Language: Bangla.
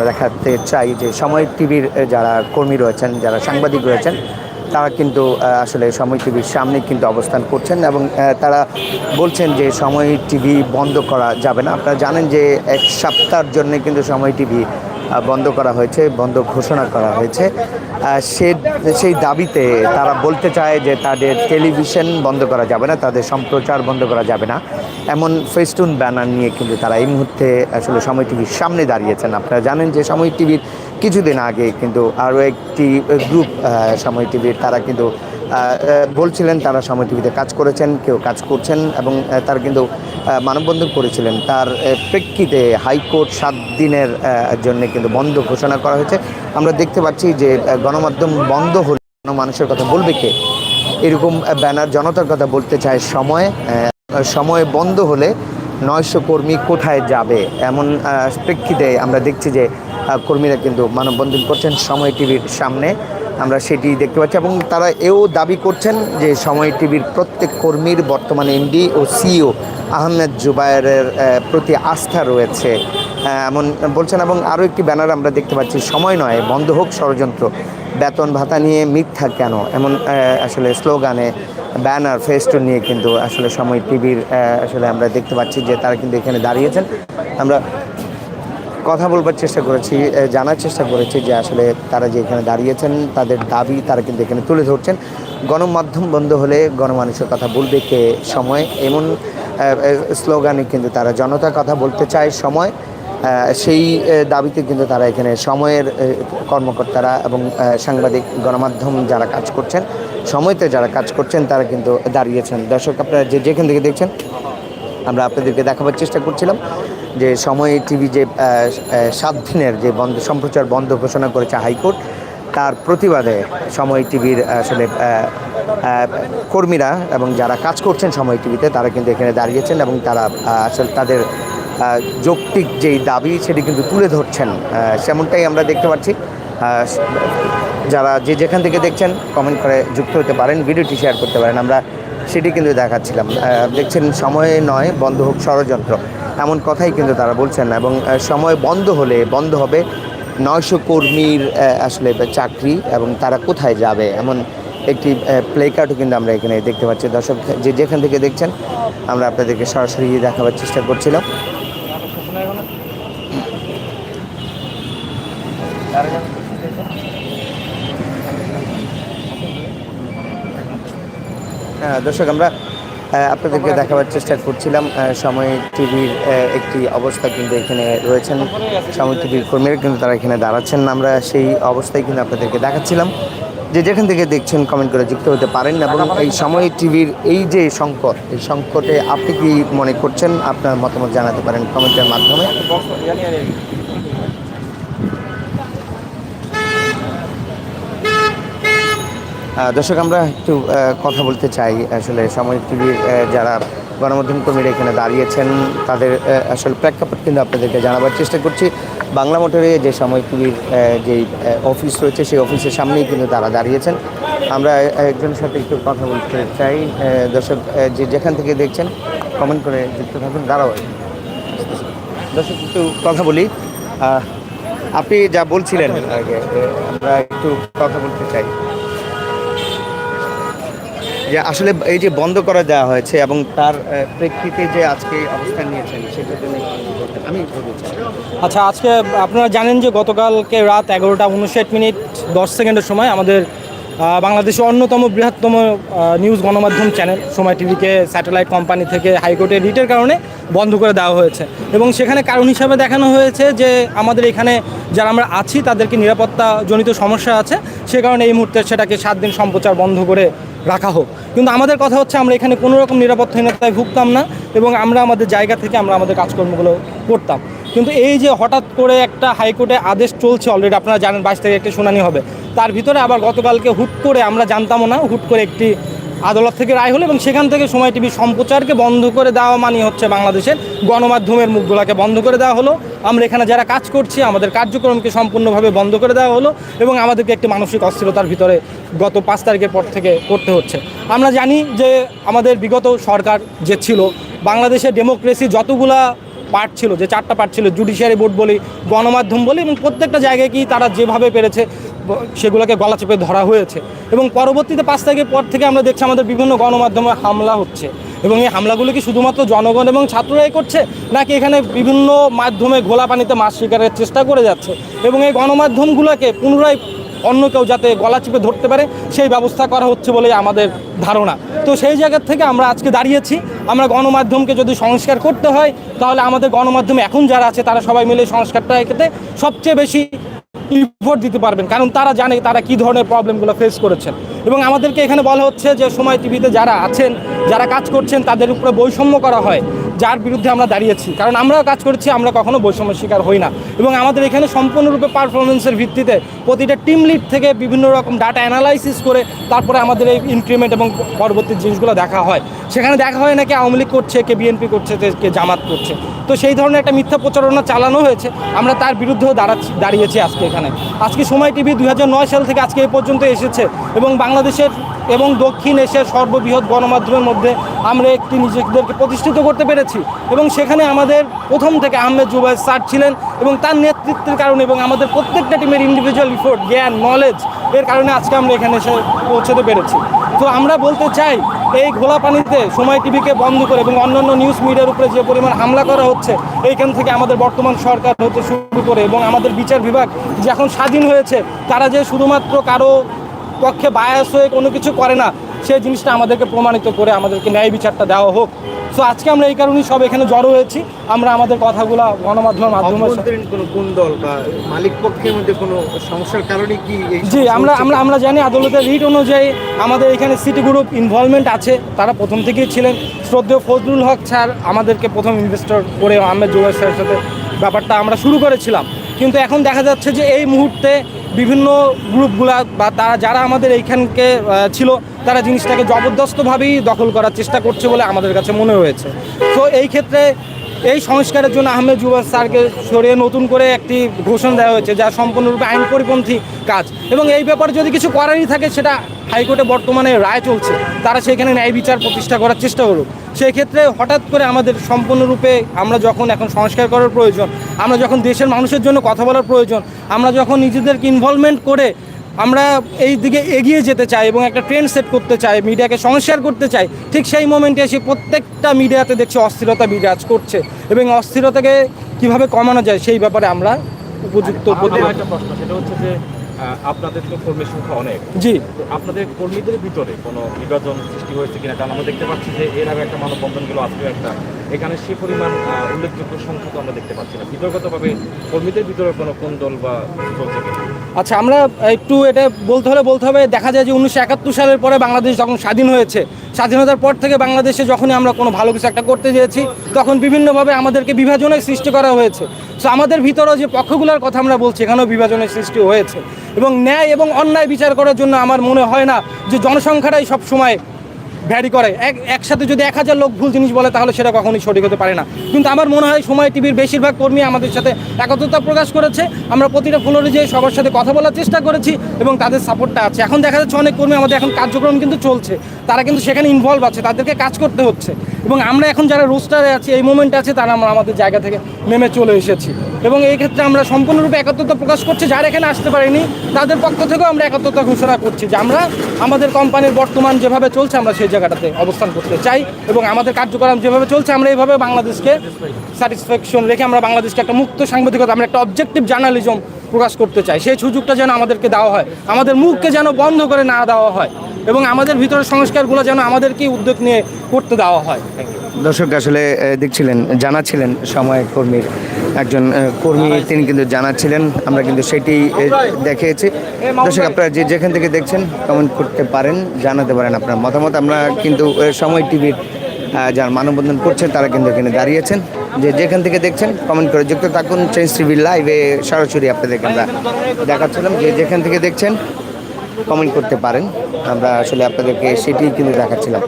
আমরা দেখাতে চাই যে সময় টিভির যারা কর্মী রয়েছেন, যারা সাংবাদিক রয়েছেন, তারা কিন্তু আসলে সময় টিভির সামনে কিন্তু অবস্থান করছেন এবং তারা বলছেন যে সময় টিভি বন্ধ করা যাবে না। আপনারা জানেন যে এক সপ্তাহের জন্য কিন্তু সময় টিভি বন্ধ করা হয়েছে, বন্ধ ঘোষণা করা হয়েছে। সে, সেই দাবিতে তারা বলতে চায় যে তাদের টেলিভিশন বন্ধ করা যাবে না, তাদের সম্প্রচার বন্ধ করা যাবে না। এমন ফেস্টুন ব্যানার নিয়ে কিন্তু তারা এই মুহূর্তে আসলে সময় টিভির সামনে দাঁড়িয়েছেন। আপনারা জানেন যে সময় টিভির কিছুদিন আগে কিন্তু আরও একটি গ্রুপ সময় টিভির তারা কিন্তু বলছিলেন তারা সময় টিভিতে কাজ করেছেন, কেউ কাজ করছেন এবং তারা কিন্তু মানববন্ধন করেছিলেন। তার প্রেক্ষিতে হাইকোর্ট সাত দিনের জন্য কিন্তু বন্ধ ঘোষণা করা হয়েছে। আমরা দেখতে পাচ্ছি যে গণমাধ্যম বন্ধ হলে মানুষের কথা বলবে কে? এরকম ব্যানার জনতার কথা বলতে চায় সময় সময় বন্ধ হলে নয়শো কর্মী কোথায় যাবে? এমন প্রেক্ষিতে আমরা দেখছি যে কর্মীরা কিন্তু মানববন্ধন করছেন সময় টিভির সামনে। আমরা সেটি দেখতে পাচ্ছি এবং তারা এও দাবি করছেন যে সময় টিভির প্রত্যেক কর্মীর বর্তমানে এমডি ও সিইও আহমেদ জুবায়েরের আহ, প্রতি আস্থা রয়েছে। এমন বলছেন এবং আরও একটি ব্যানার আমরা দেখতে পাচ্ছি সময় নয় বন্ধ হোক ষড়যন্ত্র। বেতন ভাতা নিয়ে মিথ্যা কেন? এমন আসলে স্লোগানে ব্যানার ফেস্টুন নিয়ে কিন্তু আসলে সময় টিভির আসলে আমরা দেখতে পাচ্ছি যে তারা কিন্তু এখানে দাঁড়িয়েছেন। আমরা কথা বলবার চেষ্টা করেছি জানার চেষ্টা করেছি যে আসলে তারা যে এখানে দাঁড়িয়েছেন, তাদের দাবি তারা কিন্তু এখানে তুলে ধরছেন। গণমাধ্যম বন্ধ হলে গণমানুষের কথা বলবে কে? সময়। এমন স্লোগানে কিন্তু তারা জনতার কথা বলতে চায় সময়। সেই দাবিতে কিন্তু তারা এখানে সময়ের কর্মকর্তারা এবং সাংবাদিক, গণমাধ্যম যারা কাজ করছেন, সময়তে যারা কাজ করছেন, তারা কিন্তু দাঁড়িয়েছেন। দর্শক, আপনারা যে যেখান থেকে দেখছেন, আমরা আপনাদেরকে দেখাবার চেষ্টা করছিলাম। যে সময় টিভি যে সাত দিনের যে বন্ধ, সম্প্রচার বন্ধ ঘোষণা করেছে হাইকোর্ট, তার প্রতিবাদে সময় টিভির আসলে কর্মীরা এবং যারা কাজ করছেন সময় টিভিতে, তারা কিন্তু এখানে দাঁড়িয়েছেন এবং তারা আসলে তাদের যৌক্তিক যেই দাবি, সেটি কিন্তু তুলে ধরছেন। সেমনটাই আমরা দেখতে পাচ্ছি। যারা যে যেখান থেকে দেখছেন কমেন্ট করে যুক্ত হতে পারেন, ভিডিওটি শেয়ার করতে পারেন। আমরা সেটি কিন্তু দেখাচ্ছিলাম। দেখছেন, সময়ে নয়, বন্ধ হোক ষড়যন্ত্র। এমন কথাই কিন্তু তারা বলছেন না এবং সময় বন্ধ হলে, বন্ধ হবে নয়শো কর্মীর আসলে চাকরি এবং তারা কোথায় যাবে? এমন একটি প্লে কার্ডও কিন্তু আমরা এখানে দেখতে পাচ্ছি। দর্শক, যে যেখান থেকে দেখছেন, আমরা আপনাদেরকে সরাসরি দেখাবার চেষ্টা করছিলাম। দর্শক, আমরা আপনাদেরকে দেখাবার চেষ্টা করছিলাম সময় টিভির একটি অবস্থা কিন্তু এখানে রয়েছেন, সময় টিভির কর্মীরা কিন্তু তারা এখানে দাঁড়াচ্ছেন। আমরা সেই অবস্থায় কিন্তু আপনাদেরকে দেখাচ্ছিলাম যে যেখান থেকে দেখছেন কমেন্ট করে যুক্ত হতে পারেন এবং এই সময় টিভির এই যে সংকট, এই সংকটে আপনি কি মনে করছেন? আপনার মতামত জানাতে পারেন কমেন্টের মাধ্যমে। দর্শক, আমরা একটু কথা বলতে চাই। আসলে সময় টিভির যারা গণমাধ্যম কর্মীরা এখানে দাঁড়িয়েছেন, তাদের আসলে প্রেক্ষাপট কিন্তু আপনাদেরকে জানাবার চেষ্টা করছি। বাংলা মোটরে যে সময় টিভির যে অফিস রয়েছে, সেই অফিসের সামনেই কিন্তু তারা দাঁড়িয়েছেন। আমরা একজনের সাথে একটু কথা বলতে চাই। দর্শক যে যেখান থেকে দেখছেন কমেন্ট করে যুক্ত থাকুন। দাঁড়াও। দর্শক, একটু কথা বলি। আপনি যা বলছিলেন আগে, আমরা একটু কথা বলতে চাই। যে আসলে এই যে বন্ধ করে দেওয়া হয়েছে এবং তার প্রেক্ষিতে যে আজকে অবস্থান নিয়েছেন বলতেন। আমি আচ্ছা আজকে আপনারা জানেন যে গতকালকে রাত এগারোটা উনষাট মিনিট দশ সেকেন্ডের সময় আমাদের বাংলাদেশের অন্যতম বৃহত্তম নিউজ গণমাধ্যম চ্যানেল সময় টিভিকে, স্যাটেলাইট কোম্পানি থেকে হাইকোর্টের রিটের কারণে বন্ধ করে দেওয়া হয়েছে এবং সেখানে কারণ হিসাবে দেখানো হয়েছে যে আমাদের এখানে যারা আমরা আছি, তাদেরকে নিরাপত্তা জনিত সমস্যা আছে সে কারণে এই মুহূর্তে সেটাকে সাত দিন সম্প্রচার বন্ধ করে রাখা হোক। কিন্তু আমাদের কথা হচ্ছে আমরা এখানে কোনো রকম নিরাপত্তাহীনতায় ভুগতাম না এবং আমরা আমাদের জায়গা থেকে আমরা আমাদের কাজকর্মগুলো করতাম। কিন্তু এই যে হঠাৎ করে একটা হাইকোর্টে আদেশ চলছে অলরেডি আপনারা জানেন বাইশ তারিখে একটি শুনানি হবে। তার ভিতরে আবার গতকালকে হুট করে আমরা জানতামও না, হুট করে একটি আদালত থেকে রায় হলো এবং সেখান থেকে সময় টিভি সম্প্রচারকে বন্ধ করে দেওয়া মানে হচ্ছে বাংলাদেশের গণমাধ্যমের মুখগুলোকে বন্ধ করে দেওয়া হলো। আমরা এখানে যারা কাজ করছি, আমাদের কার্যক্রমকে সম্পূর্ণভাবে বন্ধ করে দেওয়া হলো এবং আমাদেরকে একটি মানসিক অস্থিরতার ভিতরে গত পাঁচ তারিখের পর থেকে করতে হচ্ছে। আমরা জানি যে আমাদের বিগত সরকার যে ছিল বাংলাদেশের ডেমোক্রেসি যতগুলা পার্ট ছিল, যে চারটা পার্ট ছিল, জুডিশিয়ারি বোর্ড বলি, গণমাধ্যম বলি এবং প্রত্যেকটা জায়গায় কি তারা যেভাবে পেরেছে সেগুলোকে গলা চেপে ধরা হয়েছে। এবং পরবর্তীতে পাঁচ তারিখের পর থেকে আমরা দেখছি আমাদের বিভিন্ন গণমাধ্যমে হামলা হচ্ছে। এবং এই হামলাগুলো কি শুধুমাত্র জনগণ এবং ছাত্ররাই করছে, নাকি এখানে বিভিন্ন মাধ্যমে ঘোলা পানিতে মাছ শিকারের চেষ্টা করে যাচ্ছে? এবং এই গণমাধ্যমগুলোকে পুনরায় অন্য কেউ যাতে গলা চিপে ধরতে পারে, সেই ব্যবস্থা করা হচ্ছে বলেই আমাদের ধারণা। তো সেই জায়গা থেকে আমরা আজকে দাঁড়িয়েছি। আমরা গণমাধ্যমকে যদি সংস্কার করতে হয়, তাহলে আমাদের গণমাধ্যমে এখন যারা আছে, তারা সবাই মিলে সংস্কারটা এক্ষেত্রে সবচেয়ে বেশি রিপোর্ট দিতে পারবেন। কারণ তারা জানে তারা কি ধরনের প্রবলেমগুলো ফেস করেছেন। এবং আমাদেরকে এখানে বলা হচ্ছে যে সময় টিভিতে যারা আছেন, যারা কাজ করছেন, তাদের উপরে বৈষম্য করা হয়, যার বিরুদ্ধে আমরা দাঁড়িয়েছি। কারণ আমরাও কাজ করছি, আমরা কখনো বৈষম্যের শিকার হই না। এবং আমাদের এখানে সম্পূর্ণরূপে পারফরমেন্সের ভিত্তিতে প্রতিটা টিম লিড থেকে বিভিন্ন রকম ডাটা অ্যানালাইসিস করে তারপরে আমাদের এই ইনক্রিমেন্ট এবং পরবর্তী জিনিসগুলো দেখা হয়। সেখানে দেখা হয় না কে আওয়ামী লীগ করছে, কে বিএনপি করছে কে- জামাত করছে। তো সেই ধরনের একটা মিথ্যা প্রচারণা চালানো হয়েছে। আমরা তার বিরুদ্ধেও দাঁড়াচ্ছি, দাঁড়িয়েছি আজকে এখানে। আজকে সময় টিভি দুই হাজার নয় সাল থেকে আজকে এই পর্যন্ত এসেছে এবং বাংলাদেশের এবং দক্ষিণ এশিয়ার সর্ববৃহৎ গণমাধ্যমের মধ্যে আমরা একটি নিজেদেরকে প্রতিষ্ঠিত করতে পেরেছি এবং সেখানে আমাদের প্রথম থেকে আহমেদ জুবাই স্যার ছিলেন এবং তার নেতৃত্বের কারণে এবং আমাদের প্রত্যেকটা টিমের ইন্ডিভিজুয়াল রিপোর্ট জ্ঞান নলেজ এর কারণে আজকে আমরা এখানে এসে পৌঁছতে পেরেছি। তো আমরা বলতে চাই, এই ঘোলা পানিতে সময় টিভিকে বন্ধ করে এবং অন্যান্য নিউজ মিডিয়ার উপরে যে পরিমাণ হামলা করা হচ্ছে, এইখান থেকে আমাদের বর্তমান সরকার হতে শুরু করে এবং আমাদের বিচার বিভাগ যে এখন স্বাধীন হয়েছে, তারা যে শুধুমাত্র কারও পক্ষে বায়াস হয়ে কোনো কিছু করে না সেই জিনিসটা আমাদেরকে প্রমাণিত করে আমাদেরকে ন্যায় বিচারটা দেওয়া হোক। সো আজকে আমরা এই কারণেই সব এখানে জড়ো হয়েছি। আমরা আমাদের কথাগুলো গণমাধ্যমের মাধ্যমে অভ্যন্তরীণ কোনো কুন্দল বা মালিক পক্ষের মধ্যে কোনো সমস্যার কারণে কি জি আমরা আমরা আমরা জানি আদালতের রিট অনুযায়ী আমাদের এখানে সিটি গ্রুপ ইনভলভমেন্ট আছে। তারা প্রথম থেকেই ছিলেন। শ্রদ্ধেয় ফজলুল হক স্যার আমাদেরকে প্রথম ইনভেস্টর করে আহমেদ জুবাই স্যারের সাথে ব্যাপারটা আমরা শুরু করেছিলাম। কিন্তু এখন দেখা যাচ্ছে যে এই মুহূর্তে বিভিন্ন গ্রুপগুলা বা তারা যারা আমাদের এইখানকে ছিল, তারা জিনিসটাকে জবরদস্তভাবেই দখল করার চেষ্টা করছে বলে আমাদের কাছে মনে হয়েছে। তো এই ক্ষেত্রে এই সংস্কারের জন্য আহমেদ জুবাস স্যারকে সরিয়ে নতুন করে একটি ঘোষণা দেওয়া হয়েছে, যা সম্পূর্ণরূপে আইন পরিপন্থী কাজ। এবং এই ব্যাপারে যদি কিছু করারই থাকে, সেটা হাইকোর্টে বর্তমানে রায় চলছে। তারা সেখানে ন্যায় বিচার প্রতিষ্ঠা করার চেষ্টা করুক। সেই ক্ষেত্রে হঠাৎ করে আমাদের সম্পূর্ণরূপে আমরা যখন এখন সংস্কার করার প্রয়োজন, আমরা যখন দেশের মানুষের জন্য কথা বলার প্রয়োজন, আমরা যখন নিজেদেরকে ইনভলভমেন্ট করে আমরা এই দিকে এগিয়ে যেতে চাই এবং একটা ট্রেন্ড সেট করতে চাই মিডিয়াকে সংস্কার করতে চাই ঠিক সেই মোমেন্টে এসে প্রত্যেকটা মিডিয়াতে দেখছি অস্থিরতা বিরাজ করছে এবং অস্থিরতাকে কীভাবে কমানো যায় সেই ব্যাপারে আমরা উপযুক্ত আমার একটা প্রশ্ন সেটা হচ্ছে যে আপনাদের তো কর্মীর সংখ্যা অনেক। জি। আপনাদের কর্মীদের ভিতরে কোনো বিভাজন সৃষ্টি হয়েছে কিনা? কারণ আমরা দেখতে পাচ্ছি যে এর আগে একটা মানববন্ধন গেল আজকেও একটা এখানে সে পরিমাণ উল্লেখযোগ্য সংখ্যা তো আমরা দেখতে পাচ্ছি না। বিতর্কতভাবে কর্মীদের ভিতরে কোনো কোন্দল বা চলছে আচ্ছা আমরা একটু এটা বলতে হলে বলতে হবে, দেখা যায় যে উনিশশো একাত্তর সালের পরে বাংলাদেশ যখন স্বাধীন হয়েছে, স্বাধীনতার পর থেকে বাংলাদেশে যখনই আমরা কোনো ভালো কিছু একটা করতে চেয়েছি তখন বিভিন্নভাবে আমাদেরকে বিভাজনের সৃষ্টি করা হয়েছে। সো আমাদের ভিতরেও যে পক্ষগুলোর কথা আমরা বলছি, এখানেও বিভাজনের সৃষ্টি হয়েছে। এবং ন্যায় এবং অন্যায় বিচার করার জন্য আমার মনে হয় না যে জনসংখ্যাটাই সব সময় ভ্যারি করে। এক, একসাথে যদি এক হাজার লোক ভুল জিনিস বলে, তাহলে সেটা কখনোই সঠিক হতে পারে না। কিন্তু আমার মনে হয় সময় টিভির বেশিরভাগ কর্মী আমাদের সাথে একত্রতা প্রকাশ করেছে। আমরা প্রতিটা ফ্লোরে যেয়ে সবার সাথে কথা বলার চেষ্টা করেছি এবং তাদের সাপোর্টটা আছে। এখন দেখা যাচ্ছে অনেক কর্মী আমাদের এখন কার্যক্রম কিন্তু চলছে। তারা কিন্তু সেখানে ইনভলভ আছে। তাদেরকে কাজ করতে হচ্ছে। এবং আমরা এখন যারা রোস্টারে আছি, এই মোমেন্টে আছে, তারা আমরা আমাদের জায়গা থেকে নেমে চলে এসেছি। এবং এই ক্ষেত্রে আমরা সম্পূর্ণরূপে একাত্মতা প্রকাশ করছি, যারা এখানে আসতে পারেনি, তাদের পক্ষ থেকেও আমরা একাত্মতা ঘোষণা করছি যে আমরা আমাদের কোম্পানির বর্তমান যেভাবে চলছে, আমরা সেই জায়গাটাতে অবস্থান করতে চাই এবং আমাদের কার্যক্রম যেভাবে চলছে, আমরা এইভাবে বাংলাদেশকে স্যাটিসফ্যাকশন রেখে আমরা বাংলাদেশকে একটা মুক্ত সাংবাদিকতা, আমরা একটা অবজেক্টিভ জার্নালিজম প্রকাশ করতে চাই সেই সুযোগটা যেন আমাদেরকে দেওয়া হয়। আমাদের মুখকে যেন বন্ধ করে না দেওয়া হয় এবং আমাদের ভিতরে সংস্কারগুলো যেন আমাদেরকেই উদ্যোগ নিয়ে করতে দেওয়া হয়। দর্শক, আসলে দেখছিলেন, জানাচ্ছিলেন সময় কর্মীর, একজন কর্মী তিনি কিন্তু জানাচ্ছিলেন। আমরা কিন্তু সেটি দেখিয়েছি। দর্শক, আপনারা যে যেখান থেকে দেখছেন কমেন্ট করতে পারেন, জানাতে পারেন আপনার মতামত। আমরা কিন্তু সময় টিভির যারা মানববন্ধন করছেন তারা কিন্তু এখানে দাঁড়িয়েছেন। যে যেখান থেকে দেখছেন কমেন্ট করে যুক্ত থাকুন চেঞ্জ টিভি লাইভে সরাসরি আপনাদেরকে আমরা দেখাচ্ছিলাম। যে যেখান থেকে দেখছেন কমেন্ট করতে পারেন। আমরা আসলে আপনাদেরকে সেটি কিন্তু দেখাচ্ছিলাম।